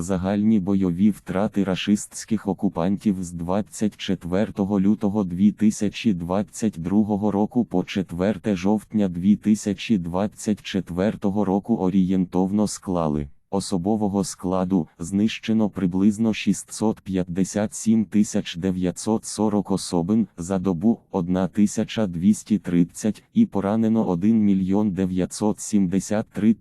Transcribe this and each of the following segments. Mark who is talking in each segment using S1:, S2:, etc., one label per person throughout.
S1: Загальні бойові втрати рашистських окупантів з 24 лютого 2022 року по 4 жовтня 2024 року орієнтовно склали. Особового складу знищено приблизно 657 940 особин за добу 1230 і поранено 1 мільйон 973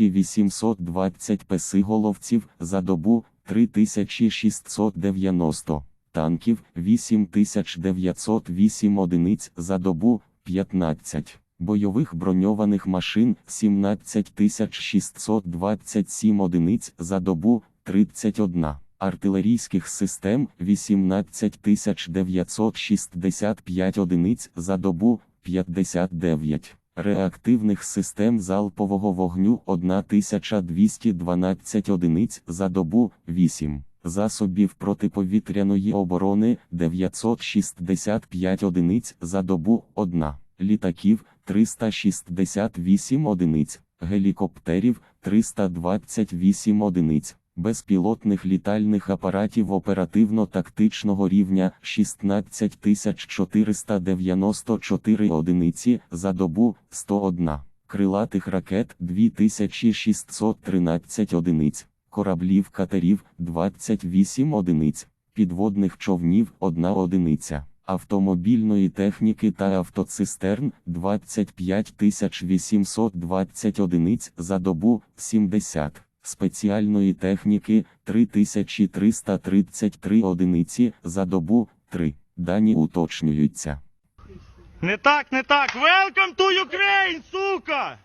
S1: 820 песиголовців за добу 3690 танків 8908 одиниць за добу 15 бойових броньованих машин 17627 одиниць за добу 31, артилерійських систем 18965 одиниць за добу 59, реактивних систем залпового вогню 1212 одиниць за добу 8. Засобів протиповітряної оборони 965 одиниць за добу 1, літаків 368 одиниць, гелікоптерів 328 одиниць, безпілотних літальних апаратів оперативно-тактичного рівня 16494 одиниці за добу 101, крилатих ракет 2613 одиниць, кораблів катерів 28 одиниць, підводних човнів 1 одиниця автомобільної техніки та автоцистерн 25 820 одиниць за добу 70, спеціальної техніки 3333 одиниці за добу 3. Дані уточнюються.
S2: Не так, не так. Welcome to Ukraine, сука!